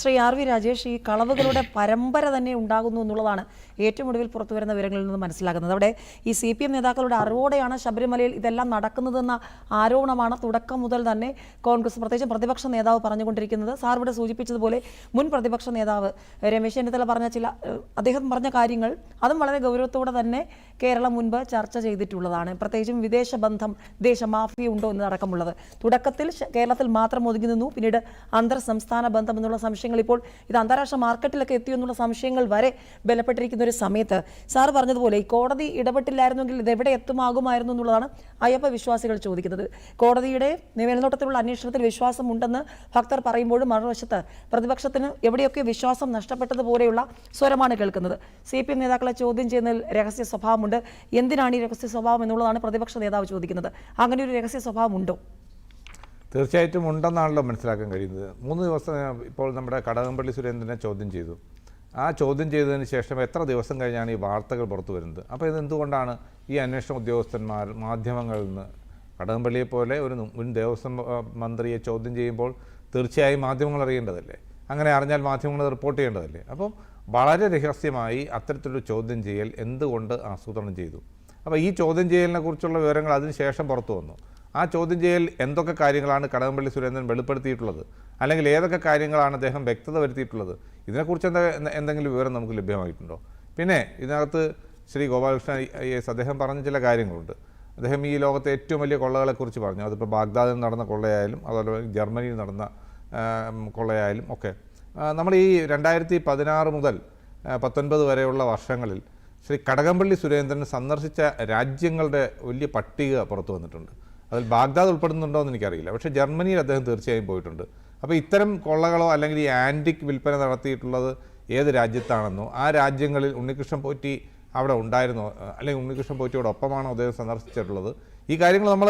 Shri R V Rajesh ഈ കളവുകളുടെ പരമ്പര തന്നെ ഉണ്ടാകുന്നു എന്നുള്ളതാണ് ഏറ്റവും ഒടുവിൽ പുറത്തു വരുന്ന വിവരങ്ങളിൽ നിന്ന് മനസ്സിലാക്കുന്നത് അവിടെ ഈ സി പി എം നേതാക്കളുടെ അറിവോടെയാണ് ശബരിമലയിൽ ഇതെല്ലാം നടക്കുന്നതെന്ന ആരോപണമാണ് തുടക്കം മുതൽ തന്നെ കോൺഗ്രസ് പ്രത്യേകിച്ച് പ്രതിപക്ഷ നേതാവ് പറഞ്ഞുകൊണ്ടിരിക്കുന്നത്. സാർ ഇവിടെ സൂചിപ്പിച്ചതുപോലെ മുൻ പ്രതിപക്ഷ നേതാവ് രമേശ് ചെന്നിത്തല പറഞ്ഞ ചില അദ്ദേഹം പറഞ്ഞ കാര്യങ്ങൾ അതും വളരെ ഗൗരവത്തോടെ തന്നെ കേരളം മുൻപ് ചർച്ച ചെയ്തിട്ടുള്ളതാണ്. പ്രത്യേകിച്ചും വിദേശ ബന്ധം ദേശ മാഫിയ ഉണ്ടോ എന്നതടക്കമുള്ളത്. തുടക്കത്തിൽ കേരളത്തിൽ മാത്രം ഒതുങ്ങി നിന്നു. പിന്നീട് അന്തർ സംസ്ഥാന ബന്ധം എന്നുള്ള സംശയങ്ങൾ ഇപ്പോൾ ഇത് അന്താരാഷ്ട്ര മാർക്കറ്റിലൊക്കെ എത്തിയോ എന്നുള്ള സംശയങ്ങൾ വരെ ബലപ്പെട്ടിരിക്കുന്ന ഒരു സമയത്ത് സാർ പറഞ്ഞതുപോലെ ഈ കോടതി ഇടപെട്ടില്ലായിരുന്നെങ്കിൽ ഇത് എവിടെ എത്തുമാകുമായിരുന്നു എന്നുള്ളതാണ് അയ്യപ്പ വിശ്വാസികൾ ചോദിക്കുന്നത്. കോടതിയുടെ മേൽനോട്ടത്തിലുള്ള അന്വേഷണത്തിൽ വിശ്വാസം ഉണ്ടെന്ന് ഭക്തർ പറയുമ്പോഴും മറുവശത്ത് പ്രതിപക്ഷത്തിന് എവിടെയൊക്കെ വിശ്വാസം നഷ്ടപ്പെട്ടതുപോലെയുള്ള സ്വരമാണ് കേൾക്കുന്നത്. സി പി എം നേതാക്കളെ ചോദ്യം ചെയ്യുന്നതിൽ രഹസ്യ സ്വഭാവമുണ്ട്. എന്തിനാണ് ഈ രഹസ്യ സ്വഭാവം എന്നുള്ളതാണ് പ്രതിപക്ഷ നേതാവ് ചോദിക്കുന്നത്. അങ്ങനെ ഒരു രഹസ്യ സ്വഭാവം ഉണ്ടോ തീർച്ചയായിട്ടും ഉണ്ടെന്നാണല്ലോ മനസ്സിലാക്കാൻ കഴിയുന്നത്. മൂന്ന് ദിവസം ഇപ്പോൾ നമ്മുടെ കടകംപള്ളി സുരേന്ദ്രനെ ചോദ്യം ചെയ്തു. ആ ചോദ്യം ചെയ്തതിന് ശേഷം എത്ര ദിവസം കഴിഞ്ഞാണ് ഈ വാർത്തകൾ പുറത്തു വരുന്നത്? അപ്പോൾ ഇത് എന്തുകൊണ്ടാണ് ഈ അന്വേഷണ ഉദ്യോഗസ്ഥന്മാർ മാധ്യമങ്ങളിൽ നിന്ന് കടകംപള്ളിയെ പോലെ ഒരു മുൻ ദേവസ്വം മന്ത്രിയെ ചോദ്യം ചെയ്യുമ്പോൾ തീർച്ചയായും മാധ്യമങ്ങൾ അറിയേണ്ടതല്ലേ? അങ്ങനെ അറിഞ്ഞാൽ മാധ്യമങ്ങൾ റിപ്പോർട്ട് ചെയ്യേണ്ടതല്ലേ? അപ്പം വളരെ രഹസ്യമായി അത്തരത്തിലൊരു ചോദ്യം ചെയ്യൽ എന്തുകൊണ്ട് ആസൂത്രണം ചെയ്തു? അപ്പോൾ ഈ ചോദ്യം ചെയ്യലിനെ കുറിച്ചുള്ള വിവരങ്ങൾ അതിനുശേഷം പുറത്തു വന്നു. ആ ചോദ്യം ചെയ്യൽ എന്തൊക്കെ കാര്യങ്ങളാണ് കടകംപള്ളി സുരേന്ദ്രൻ വെളിപ്പെടുത്തിയിട്ടുള്ളത്? അല്ലെങ്കിൽ ഏതൊക്കെ കാര്യങ്ങളാണ് അദ്ദേഹം വ്യക്തത വരുത്തിയിട്ടുള്ളത്? ഇതിനെക്കുറിച്ച് എന്താ എന്ത- എന്തെങ്കിലും വിവരം നമുക്ക് ലഭ്യമായിട്ടുണ്ടോ? പിന്നെ ഇതിനകത്ത് ശ്രീ ഗോപാലകൃഷ്ണൻ എസ് അദ്ദേഹം പറഞ്ഞ ചില കാര്യങ്ങളുണ്ട്. അദ്ദേഹം ഈ ലോകത്തെ ഏറ്റവും വലിയ കൊള്ളകളെക്കുറിച്ച് പറഞ്ഞു. അതിപ്പോൾ ബാഗ്ദാദിൽ നടന്ന കൊള്ളയായാലും അതുപോലെ ജർമ്മനിയിൽ നടന്ന കൊള്ളയായാലും ഒക്കെ. നമ്മൾ ഈ രണ്ടായിരത്തി പതിനാറ് മുതൽ പത്തൊൻപത് വരെയുള്ള വർഷങ്ങളിൽ ശ്രീ കടകംപള്ളി സുരേന്ദ്രൻ സന്ദർശിച്ച രാജ്യങ്ങളുടെ വലിയ പട്ടിക പുറത്തു വന്നിട്ടുണ്ട്. അതിൽ ബാഗ്ദാദ് ഉൾപ്പെടുന്നുണ്ടോ എന്ന് എനിക്കറിയില്ല. പക്ഷേ ജർമ്മനിയിൽ അദ്ദേഹം തീർച്ചയായും പോയിട്ടുണ്ട്. അപ്പോൾ ഇത്തരം കൊള്ളകളോ അല്ലെങ്കിൽ ഈ ആന്റിക് വിൽപ്പന നടത്തിയിട്ടുള്ളത് ഏത് രാജ്യത്താണെന്നോ ആ രാജ്യങ്ങളിൽ ഉണ്ണികൃഷ്ണൻ പോറ്റി അവിടെ ഉണ്ടായിരുന്നോ അല്ലെങ്കിൽ ഉണ്ണികൃഷ്ണൻ പോറ്റിയോട് ഒപ്പമാണോ അദ്ദേഹം സന്ദർശിച്ചിട്ടുള്ളത്? ഈ കാര്യങ്ങൾ നമ്മൾ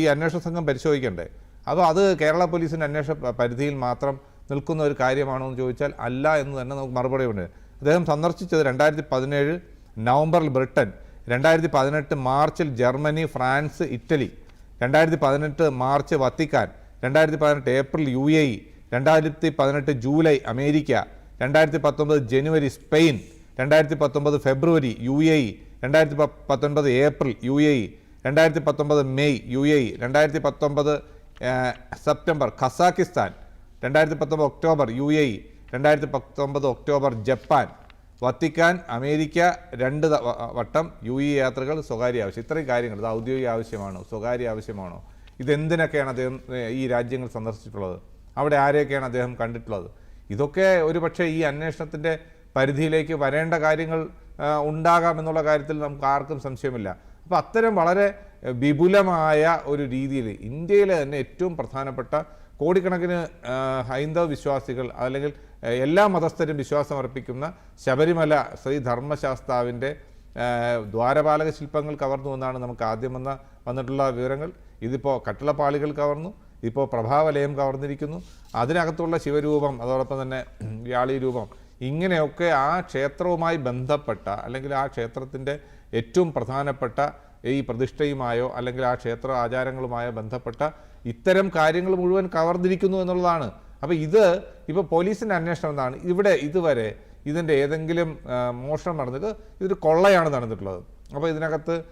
ഈ അന്വേഷണ സംഘം പരിശോധിക്കണ്ടേ? അതോ അത് കേരള പോലീസിന്റെ അന്വേഷണ പരിധിയിൽ മാത്രം നിൽക്കുന്ന ഒരു കാര്യമാണോ എന്ന് ചോദിച്ചാൽ അല്ല എന്ന് തന്നെ നമുക്ക് മറുപടി ഉണ്ട്. അദ്ദേഹം സന്ദർശിച്ചത് രണ്ടായിരത്തി പതിനേഴ് നവംബറിൽ ബ്രിട്ടൻ രണ്ടായിരത്തി പതിനെട്ട് മാർച്ചിൽ ജർമ്മനി ഫ്രാൻസ് ഇറ്റലി രണ്ടായിരത്തി പതിനെട്ട് മാർച്ച് വത്തിക്കാൻ രണ്ടായിരത്തി പതിനെട്ട് ഏപ്രിൽ യു എ ഇ രണ്ടായിരത്തി പതിനെട്ട് ജൂലൈ അമേരിക്ക രണ്ടായിരത്തി പത്തൊമ്പത് ജനുവരി സ്പെയിൻ രണ്ടായിരത്തി പത്തൊമ്പത് ഫെബ്രുവരി യു എ ഇ രണ്ടായിരത്തി പത്തൊൻപത് ഏപ്രിൽ യു എ ഇ രണ്ടായിരത്തി പത്തൊമ്പത് മെയ് യു എ ഇ രണ്ടായിരത്തി പത്തൊമ്പത് സെപ്റ്റംബർ ഖസാക്കിസ്ഥാൻ രണ്ടായിരത്തി പത്തൊമ്പത് ഒക്ടോബർ യു എ ഇ രണ്ടായിരത്തി പത്തൊമ്പത് ഒക്ടോബർ ജപ്പാൻ. വത്തിക്കാൻ അമേരിക്ക രണ്ട് വട്ടം യു ഇ യാത്രകൾ സ്വകാര്യ ആവശ്യം. ഇത്രയും കാര്യങ്ങൾ ഇത് ഔദ്യോഗിക ആവശ്യമാണോ സ്വകാര്യ ആവശ്യമാണോ? ഇതെന്തിനൊക്കെയാണ് അദ്ദേഹം ഈ രാജ്യങ്ങൾ സന്ദർശിച്ചിട്ടുള്ളത്? അവിടെ ആരെയൊക്കെയാണ് അദ്ദേഹം കണ്ടിട്ടുള്ളത്? ഇതൊക്കെ ഒരു പക്ഷേ ഈ അന്വേഷണത്തിന്റെ പരിധിയിലേക്ക് വരേണ്ട കാര്യങ്ങൾ ഉണ്ടാകാം എന്നുള്ള കാര്യത്തിൽ നമുക്ക് ആർക്കും സംശയമില്ല. അപ്പോൾ അത്തരം വളരെ വിപുലമായ ഒരു രീതിയിൽ ഇന്ത്യയിലെ തന്നെ ഏറ്റവും പ്രധാനപ്പെട്ട കോടിക്കണക്കിന് ഹൈന്ദവ വിശ്വാസികൾ അല്ലെങ്കിൽ എല്ലാ മതസ്ഥരും വിശ്വാസം അർപ്പിക്കുന്ന ശബരിമല ശ്രീ ധർമ്മശാസ്താവിന്റെ ദ്വാരപാലക ശില്പങ്ങൾ കവർന്നു എന്നാണ് നമുക്ക് ആദ്യം വന്ന വന്നിട്ടുള്ള വിവരങ്ങൾ. ഇതിപ്പോൾ കട്ടിളപ്പാളികൾ കവർന്നു ഇപ്പോൾ പ്രഭാവലയം കവർന്നിരിക്കുന്നു. അതിനകത്തുള്ള ശിവരൂപം അതോടൊപ്പം തന്നെ വ്യാളി രൂപം ഇങ്ങനെയൊക്കെ ആ ക്ഷേത്രവുമായി ബന്ധപ്പെട്ട അല്ലെങ്കിൽ ആ ക്ഷേത്രത്തിന്റെ ഏറ്റവും പ്രധാനപ്പെട്ട ഈ പ്രതിഷ്ഠയുമായോ അല്ലെങ്കിൽ ആ ക്ഷേത്ര ആചാരങ്ങളുമായോ ബന്ധപ്പെട്ട ഇത്തരം കാര്യങ്ങൾ മുഴുവൻ കവർന്നിരിക്കുന്നു എന്നുള്ളതാണ്. അപ്പോൾ ഇത് ഇപ്പോൾ പോലീസിന്റെ അന്വേഷണം എന്താണ്? ഇവിടെ ഇതുവരെ ഇതിന്റെ ഏതെങ്കിലും മോഷണം നടന്നിട്ട് ഇതൊരു കൊള്ളയാണ് നടന്നിട്ടുള്ളത്. അപ്പോൾ ഇതിനകത്ത്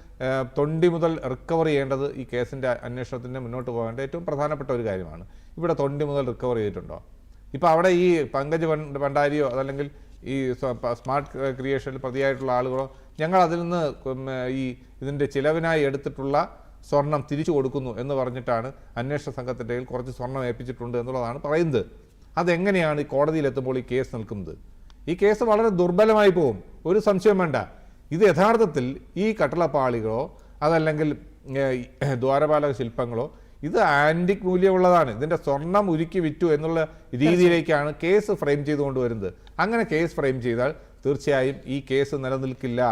തൊണ്ടി മുതൽ റിക്കവർ ചെയ്യേണ്ടത് ഈ കേസിന്റെ അന്വേഷണത്തിന് മുന്നോട്ട് പോകേണ്ട ഏറ്റവും പ്രധാനപ്പെട്ട ഒരു കാര്യമാണ്. ഇവിടെ തൊണ്ടി മുതൽ റിക്കവർ ചെയ്തിട്ടുണ്ടോ? ഇപ്പോൾ അവിടെ ഈ പങ്കജ് ഭണ്ഡ- ഭണ്ഡാരിയോ അതല്ലെങ്കിൽ ഈ സ്മാർട്ട് ക്രിയേഷനിൽ പ്രതിയായിട്ടുള്ള ആളുകളോ ഞങ്ങൾ അതിൽ നിന്ന് ഈ ഇതിന്റെ ചിലവിനായി എടുത്തിട്ടുള്ള സ്വർണം തിരിച്ചു കൊടുക്കുന്നു എന്ന് പറഞ്ഞിട്ടാണ് അന്വേഷണ സംഘത്തിന്റെ കയ്യിൽ കുറച്ച് സ്വർണം ഏൽപ്പിച്ചിട്ടുണ്ട് എന്നുള്ളതാണ് പറയുന്നത്. അതെങ്ങനെയാണ് ഈ കോടതിയിലെത്തുമ്പോൾ ഈ കേസ് നിൽക്കുന്നത്? ഈ കേസ് വളരെ ദുർബലമായി പോകും. ഒരു സംശയം വേണ്ട. ഇത് യഥാർത്ഥത്തിൽ ഈ കട്ടളപ്പാളികളോ അതല്ലെങ്കിൽ ദ്വാരപാലക ശില്പങ്ങളോ ഇത് ആന്റിക് മൂല്യമുള്ളതാണ്. ഇതിന്റെ സ്വർണം ഉരുക്കി വിറ്റു എന്നുള്ള രീതിയിലേക്കാണ് കേസ് ഫ്രെയിം ചെയ്തുകൊണ്ട് വരുന്നത് അങ്ങനെ കേസ് ഫ്രെയിം ചെയ്താൽ തീർച്ചയായും ഈ കേസ് നിലനിൽക്കില്ല.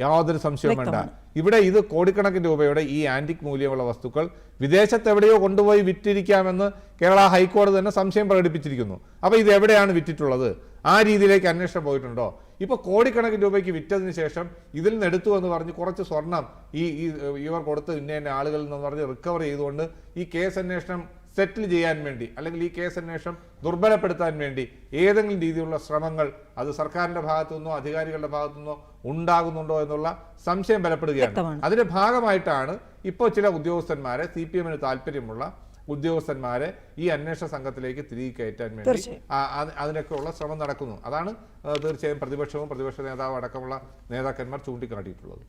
യാതൊരു സംശയവും വേണ്ട. ഇവിടെ ഇത് കോടിക്കണക്കിന് രൂപയുടെ ഈ ആന്റിക് മൂല്യമുള്ള വസ്തുക്കൾ വിദേശത്ത് എവിടെയോ കൊണ്ടുപോയി വിറ്റിരിക്കാമെന്ന് കേരള ഹൈക്കോടതി തന്നെ സംശയം പ്രകടിപ്പിച്ചിരിക്കുന്നു. അപ്പോൾ ഇത് എവിടെയാണ് വിറ്റിട്ടുള്ളത്? ആ രീതിയിലേക്ക് അന്വേഷണം പോയിട്ടുണ്ടോ? ഇപ്പോൾ കോടിക്കണക്കിന് രൂപയ്ക്ക് വിറ്റതിന് ശേഷം ഇതിൽ നിന്ന് എടുത്തു എന്ന് പറഞ്ഞ് കുറച്ച് സ്വർണം ഈ ഈ ഇവർ കൊടുത്ത് ഇന്ന ഇന്ന ആളുകളിൽ നിന്ന് പറഞ്ഞ് റിക്കവർ ചെയ്തുകൊണ്ട് ഈ കേസ് അന്വേഷണം സെറ്റിൽ ചെയ്യാൻ വേണ്ടി അല്ലെങ്കിൽ ഈ കേസ് അന്വേഷണം ദുർബലപ്പെടുത്താൻ വേണ്ടി ഏതെങ്കിലും രീതിയിലുള്ള ശ്രമങ്ങൾ അത് സർക്കാരിന്റെ ഭാഗത്തു നിന്നോ അധികാരികളുടെ ഭാഗത്തു നിന്നോ ഉണ്ടാകുന്നുണ്ടോ എന്നുള്ള സംശയം ബലപ്പെടുകയാണ്. അതിന്റെ ഭാഗമായിട്ടാണ് ഇപ്പോൾ ചില ഉദ്യോഗസ്ഥന്മാരെ സി പി എമ്മിന് താല്പര്യമുള്ള ഉദ്യോഗസ്ഥന്മാരെ ഈ അന്വേഷണ സംഘത്തിലേക്ക് തിരികെ കയറ്റാൻ വേണ്ടി അതിനൊക്കെയുള്ള ശ്രമം നടക്കുന്നു. അതാണ് തീർച്ചയായും പ്രതിപക്ഷവും പ്രതിപക്ഷ നേതാവ് അടക്കമുള്ള നേതാക്കന്മാർ ചൂണ്ടിക്കാട്ടിയിട്ടുള്ളത്.